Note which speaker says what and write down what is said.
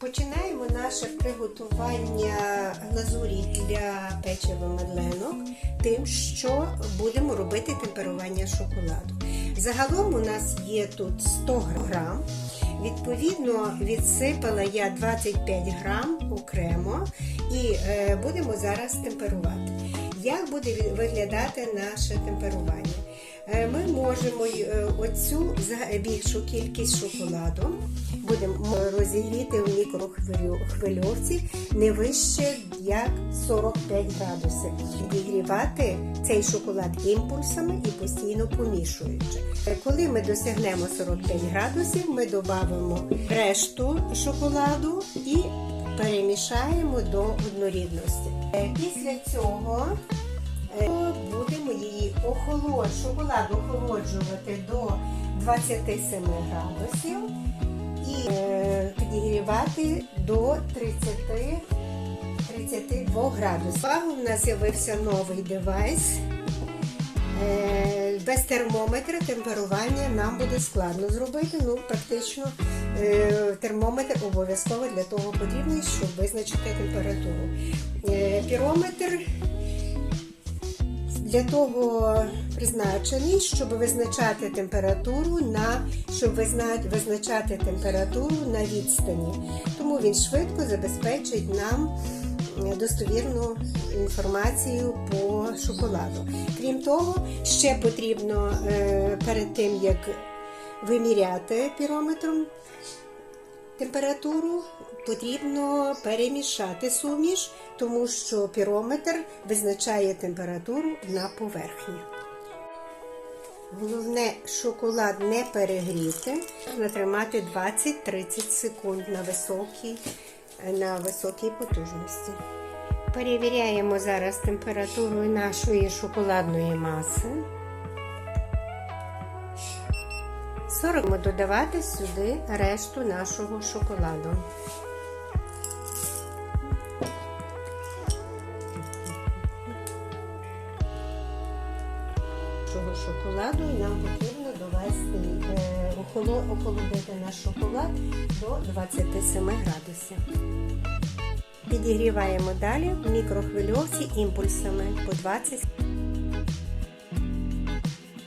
Speaker 1: Починаємо наше приготування глазурі для печива медленок тим, що будемо робити темперування шоколаду. Загалом у нас є тут 100 грам. Відповідно, відсипала я 25 грам окремо і е, будемо зараз темперувати. Як буде виглядати наше темперування? Е, Ми можемо е, оцю більшу кількість шоколаду будемо розігріти в мікрохвильовці не вище як 45 градусів. Підігрівати цей шоколад імпульсами і постійно помішуючи. Е, Коли ми досягнемо 45 градусів, ми додамо решту шоколаду і перемішаємо до однорідності. Е, Після цього е, будемо її охолод, шоколад охолоджувати до 27 градусів і е, підігрівати до 30 32 градусів. У нас з'явився новий девайс. Без термометра темперування нам буде складно зробити. Ну, практично термометр обов'язково для того потрібний, щоб визначити температуру. Е, Пірометр для того призначений, щоб визначати температуру на щоб визначати температуру на відстані. Тому він швидко забезпечить нам е, достовірну інформацію по шоколаду. Крім того, ще потрібно е, перед тим як виміряти пірометром температуру потрібно перемішати суміш, тому що пірометр визначає температуру на поверхні. Головне, шоколад не перегріти, можна тримати 20-30 секунд на високій, на високій потужності. Перевіряємо зараз температуру нашої шоколадної маси. 40 ми додавати сюди решту нашого шоколаду. Цього шоколаду і нам потрібно довести, охоло- охолодити наш шоколад до 27 градусів. Підігріваємо далі в мікрохвильовці імпульсами по 20